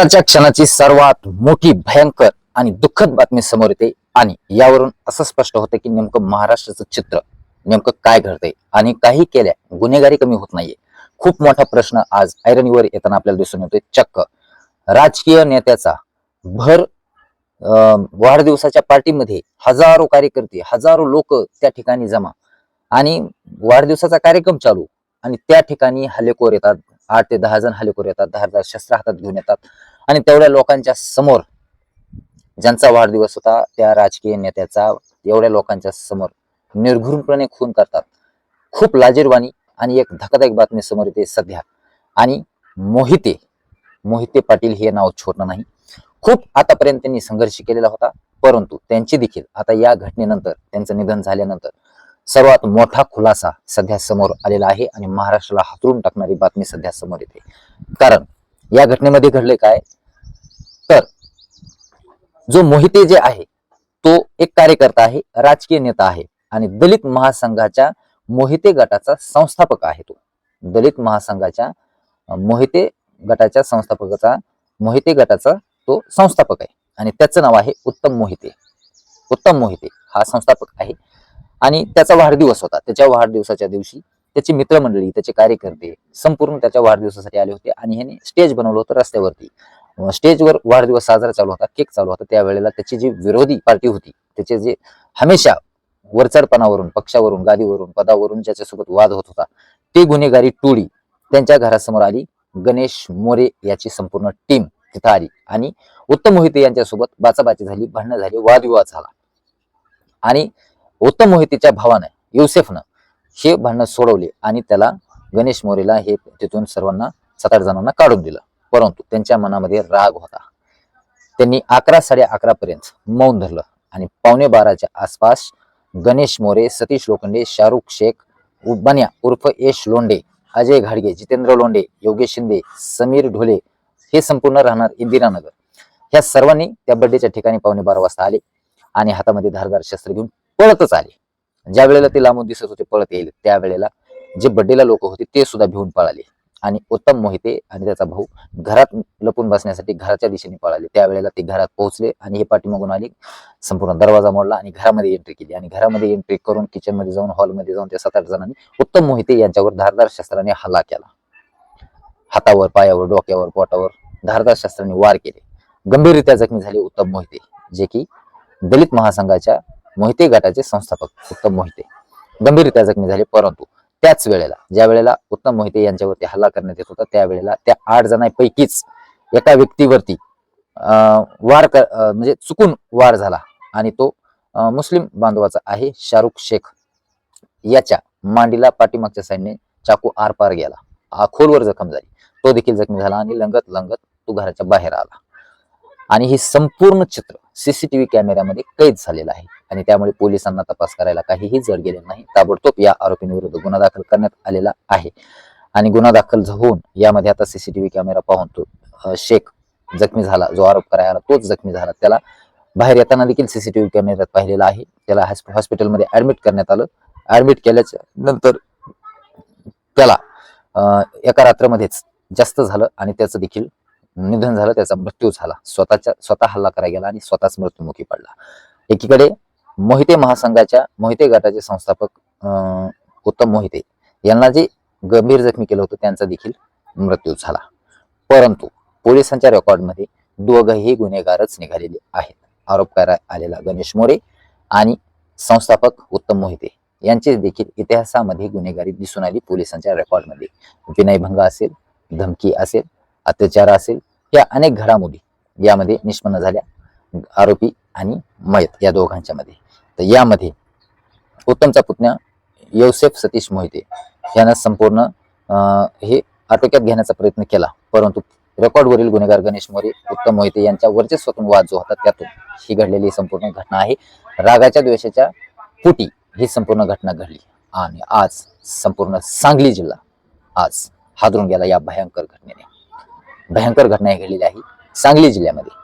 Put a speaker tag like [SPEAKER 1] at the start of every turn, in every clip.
[SPEAKER 1] आताच्या क्षणाची सर्वात मोठी भयंकर आणि दुःखद बातमी समोर येते आणि यावरून असं स्पष्ट होतं की नेमकं महाराष्ट्राचं चित्र नेमकं काय घडतंय आणि काही केल्या गुन्हेगारी कमी होत नाहीये. खूप मोठा प्रश्न आज ऐरणीवर येताना आपल्याला दिसून येतोय. चक्क. राजकीय नेत्याचा भर अं, वाढदिवसाच्या पार्टीमध्ये हजारो कार्यकर्ते हजारो लोक त्या ठिकाणी जमा आणि वाढदिवसाचा कार्यक्रम चालू आणि त्या ठिकाणी हल्लेखोर येतात. आठ ते दहा जण हल्लेखोर येतात दहा हजार शस्त्र हातात घेऊन येतात. आणि तेवढ्या लोकांच्या समोर ज्यांचा वाढदिवस होता त्या राजकीय नेत्याचा एवढ्या लोकांच्या समोर निर्घृणपणे खून करतात. खूप लाजीरवाणी आणि एक धक्कादायक बातमी समोर येते सध्या. आणि मोहिते मोहिते पाटील हे नाव छोटं नाही. खूप आतापर्यंत त्यांनी संघर्ष केलेला होता परंतु त्यांची देखील आता या घटनेनंतर त्यांचं निधन झाल्यानंतर सर्वात मोठा खुलासा सध्या समोर आलेला आहे आणि महाराष्ट्राला हातरून टाकणारी बातमी सध्या समोर येते. कारण या घटनेमध्ये घडले काय? तर जो मोहिते जे आहे तो एक कार्यकर्ता आहे राजकीय नेता आहे आणि दलित महासंघाच्या मोहिते गटाचा संस्थापक आहे तो. दलित महासंघाच्या मोहिते गटाच्या संस्थापकाचा मोहिते गटाचा तो संस्थापक आहे. आणि त्याचं नाव आहे उत्तम मोहिते. उत्तम मोहिते हा संस्थापक आहे. आणि त्याचा वाढदिवस होता. त्याच्या वाढदिवसाच्या दिवशी त्याची मित्रमंडळी त्याचे कार्यकर्ते संपूर्ण त्याच्या वाढदिवसासाठी आले होते आणि ह्याने स्टेज बनवलं होतं रस्त्यावरती. स्टेजवर वाढदिवस साजरा चालू होता केक चालू होता. त्यावेळेला त्याची जी विरोधी पार्टी होती त्याचे जे हमेशा वरचडपणावरून पक्षावरून गादीवरून पदावरून ज्याच्यासोबत वाद होत होता ते गुन्हेगारी टोळी त्यांच्या घरासमोर आली. गणेश मोरे याची संपूर्ण टीम तिथं आली आणि उत्तम मोहिते यांच्यासोबत बाचाबाची झाली भांडणं झाली वादविवाद झाला. आणि उत्तम मोहितेच्या भावानं युसेफनं हे भांडणं सोडवले आणि त्याला गणेश मोरेला हे तिथून सर्वांना सात आठ जणांना काढून दिलं. परंतु त्यांच्या मनामध्ये राग होता. त्यांनी अकरा साडे अकरा पर्यंत मौन धरलं आणि पावणे बाराच्या आसपास गणेश मोरे सतीश लोखंडे शाहरुख शेख उबान्या उर्फ यश लोंडे अजय घाडगे जितेंद्र लोंडे योगेश शिंदे समीर ढोले हे संपूर्ण राहणार इंदिरानगर. ह्या सर्वांनी त्या बड्डेच्या ठिकाणी पावणे बारा वाजता आले आणि हातामध्ये धारदार शस्त्र घेऊन पळतच आले. ज्या वेळेला ते लांबून दिसत होते पळत येईल. त्यावेळेला जे बड्डेला लोक होते ते सुद्धा भिवून पळाले. आणि उत्तम मोहिते आणि त्याचा भाऊ घरात लपून बसण्यासाठी घराच्या दिशेने पळाले. त्यावेळेला ते घरात पोहोचले आणि हे पाठीमागून आले. संपूर्ण दरवाजा मोडला आणि घरामध्ये एंट्री केली. आणि घरामध्ये एंट्री करून किचनमध्ये जाऊन हॉलमध्ये जाऊन त्या सात आठ जणांनी उत्तम मोहिते यांच्यावर धारदार शस्त्राने हल्ला केला. हातावर पायावर डोक्यावर पोटावर धारदार शस्त्राने वार केले. गंभीररित्या जखमी झाले उत्तम मोहिते जे की दलित महासंघाच्या मोहिते गटाचे संस्थापक उत्तम मोहिते. गंभीररित्या जखमी झाले परंतु त्याच वेळेला ज्या वेळेला उत्तम मोहिते यांच्यावरती हल्ला करण्यात येत होता त्यावेळेला त्या आठ जणांपैकीच एका व्यक्तीवरती अं, वार कर म्हणजे चुकून वार झाला. आणि तो मुस्लिम बांधवाचा आहे शाहरुख शेख. याच्या मांडीला पाठीमागच्या साईडने चाकू आरपार गेला. आ, खोलवर जखम झाली. तो देखील जखमी झाला आणि लंगत लंगत तो घराच्या बाहेर आला. आणि हे संपूर्ण चित्र सीसीटीव्ही कॅमेऱ्यामध्ये कैद झालेलं आहे. आणि त्यामुळे पोलिसांना तपास करायला काहीही जड गेले नाही. ताबडतोब या आरोपींविरुद्ध गुन्हा दाखल करण्यात आलेला आहे. आणि गुन्हा दाखल होऊन यामध्ये आता सीसीटीव्ही कॅमेरा पाहून तो शेख जखमी झाला. जो आरोप करायला तोच जखमी झाला. त्याला बाहेर येताना देखील सीसीटीव्ही कॅमेऱ्यात पाहिलेला आहे. त्याला हॉस्पिटलमध्ये ऍडमिट करण्यात आलं. ऍडमिट केल्याच्यानंतर त्याला एका रात्रमध्येच जास्त झालं. आणि त्याचं देखील निधन झालं त्याचा मृत्यू झाला. स्वतःच्या स्वतः हल्ला करायला गेला आणि स्वतःच मृत्युमुखी पडला. एकीकडे मोहिते महासंघाच्या मोहिते गटाचे संस्थापक उत्तम मोहिते यांना जे गंभीर जखमी केलं होतं त्यांचा देखील मृत्यू झाला. परंतु पोलिसांच्या रेकॉर्डमध्ये दोघही गुन्हेगारच निघालेले आहेत. आरोप करायला आलेला गणेश मोरे आणि संस्थापक उत्तम मोहिते यांचे देखील इतिहासामध्ये गुन्हेगारी दिसून आली पोलिसांच्या रेकॉर्डमध्ये. विनयभंग असेल धमकी असेल अत्याचार असेल या अनेक घडामोडी यामध्ये निष्पन्न झाल्या. आरोपी आणि मयत या दोघांच्या मध्ये. तर यामध्ये उत्तमचा पुतण्या योसेफ सतीश मोहिते यानं संपूर्ण हे आटोक्यात घेण्याचा प्रयत्न केला. परंतु रेकॉर्डवरील गुन्हेगार गणेश मोरे उत्तम मोहिते यांच्या वर्चस्वातून वाद जो होता त्यातून ही घडलेली संपूर्ण घटना आहे. रागाच्या द्वेषाच्या पुटी ही संपूर्ण घटना घडली. आणि आज संपूर्ण सांगली जिल्हा आज हादरून गेला या भयंकर घटनेने. भयंकर घटना घडलेली आहे सांगली जिल्ह्यामध्ये.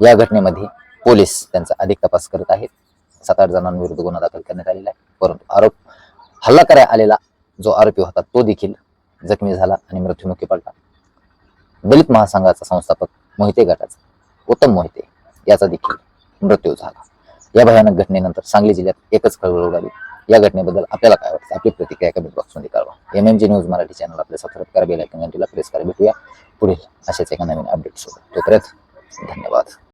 [SPEAKER 1] या घटनेमध्ये पोलीस त्यांचा अधिक तपास करत आहेत. सात आठ जणांविरुद्ध गुन्हा दाखल करण्यात आलेला आहे. परंतु आरोप हल्ला कराय आलेला जो आरोपी होता तो देखील जखमी झाला आणि मृत्युमुखी पडला. दलित महासंघाचा संस्थापक मोहिते गटाचा उत्तम मोहिते याचा देखील मृत्यू झाला. या भयानक घटनेनंतर सांगली जिल्ह्यात एकच खळबळ उडाली. या घटनेबद्दल आपल्याला काय वाटतं? आपली प्रतिक्रिया कमेंट बॉक्समध्ये कळवा. M M G news Marathi channel आपल्या सबस्क्राईब करा बेल आयकॉन घंटीला प्रेस करा. भेटूया पुढील अशाच एका नवीन अपडेट सोबत. तोपर्यंत धन्यवाद.